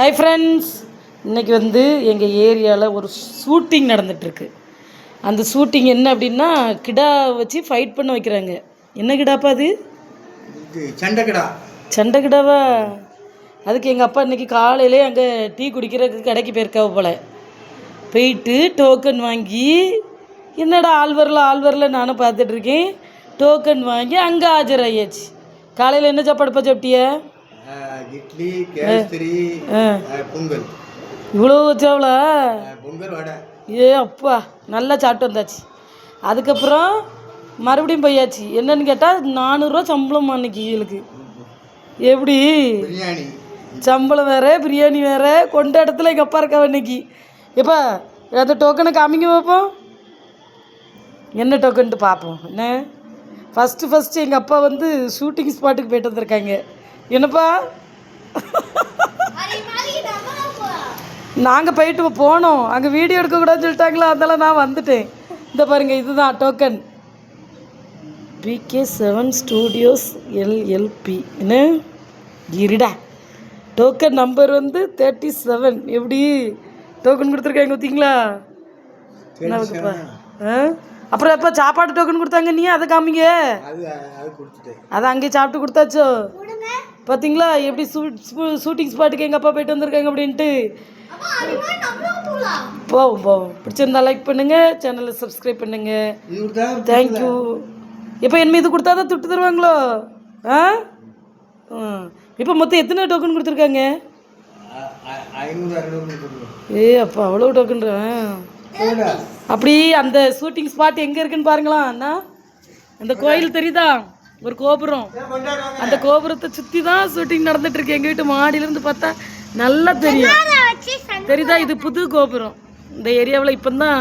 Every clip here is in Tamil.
ஹாய் ஃப்ரெண்ட்ஸ் இன்னைக்கு வந்து எங்கள் ஏரியாவில் ஒரு ஷூட்டிங் நடந்துட்டுருக்கு. அந்த ஷூட்டிங் என்ன அப்படின்னா கிடா வச்சு ஃபைட் பண்ண வைக்கிறாங்க. என்ன கிடாப்பா அது? இது சண்டைக்கடா சண்டை கிடாவா? அதுக்கு எங்கள் அப்பா இன்னைக்கு காலையிலே அங்கே டீ குடிக்கிறதுக்கு கடைக்கு போயிருக்காவ போல. போயிட்டு டோக்கன் வாங்கி என்னடா ஆள் வரல ஆள் வரல நானும் பார்த்துட்டு இருக்கேன். டோக்கன் வாங்கி அங்கே ஆஜராகியாச்சு காலையில் என்ன சாப்பாடுப்பா சாப்பிட்டிய? இட்லி கேசரி பொங்கல். இவ்வளோ வச்சாவளா பொங்கல் வடை. ஏ அப்பா நல்லா சாப்பிட்டு வந்தாச்சு. அதுக்கப்புறம் மறுபடியும் போயாச்சு. என்னன்னு கேட்டால் நானூறுரூவா சம்பளம் அன்னைக்கு இவளுக்கு. எப்படி? பிரியாணி. சம்பளம் வேற பிரியாணி வேற கொண்ட இடத்துல எங்கள் அப்பா இருக்கா இன்னைக்கு. எப்பா அந்த டோக்கனை காமிங்க பார்ப்போம் என்ன டோக்கன்ட்டு பார்ப்போம் என்ன? ஃபஸ்ட்டு ஃபஸ்ட்டு எங்கள் அப்பா வந்து ஷூட்டிங் ஸ்பாட்டுக்கு போயிட்டு வந்திருக்காங்க. என்னப்பா? நாங்கள் போயிட்டு போனோம். அங்கே வீடியோ எடுக்கக்கூடாதுன்னு சொல்லிட்டாங்களா? அதனால நான் வந்துட்டேன். இந்த பாருங்க இதுதான் token PK seven studios LLP என்ன? இருடா. டோக்கன் நம்பர் வந்து தேர்ட்டி செவன் எப்படி? டோக்கன் கொடுத்துருக்காங்க பார்த்தீங்களா? என்னப்பா ஆ? அப்புறம் எப்போ சாப்பாடு டோக்கன் கொடுத்தாங்க நீ அதை காமிங்க. அது அங்கேயே சாப்பிட்டு கொடுத்தாச்சோ? பார்த்தீங்களா எப்படி ஷூட்டிங் ஸ்பாட்டுக்கு எங்கள் அப்பா போயிட்டு வந்திருக்காங்க அப்படின்ட்டு. போவோம் போவோம். பிடிச்சிருந்தா லைக் பண்ணுங்க சேனலை சப்ஸ்கிரைப் பண்ணுங்க. இது கொடுத்தா தேங்க்யூ இப்போ என்ன இது கொடுத்தா தான் துட்டு தருவாங்களோ? ஆ? இப்போ மொத்தம் எத்தனை டோக்கன் கொடுத்துருக்காங்க? ஏ அப்பா அவ்வளோ டோக்கன்றேன் போடா. அப்படி அந்த ஷூட்டிங் ஸ்பாட் எங்கே இருக்குன்னு பாருங்களா அண்ணா. அந்த கோயில் தெரியுதா? ஒரு கோபுரம். அந்த கோபுரத்தை சுற்றி தான் ஷூட்டிங் நடந்துட்டு இருக்கு எங்கள் வீட்டு மாடியிலேருந்து பார்த்தா நல்லா தெரியும். தெரியுதா? இது புது கோபுரம். இந்த ஏரியாவில் இப்போ தான்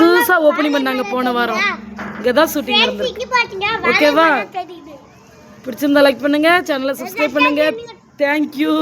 புதுசாக ஓப்பனிங் பண்ணாங்க. போன வாரம். இங்கே தான் ஷூட்டிங் நடந்திருக்கு. ஓகேவா? பிடிச்சிருந்தா லைக் பண்ணுங்க. சேனலை சப்ஸ்கிரைப் பண்ணுங்க. தேங்க்யூ.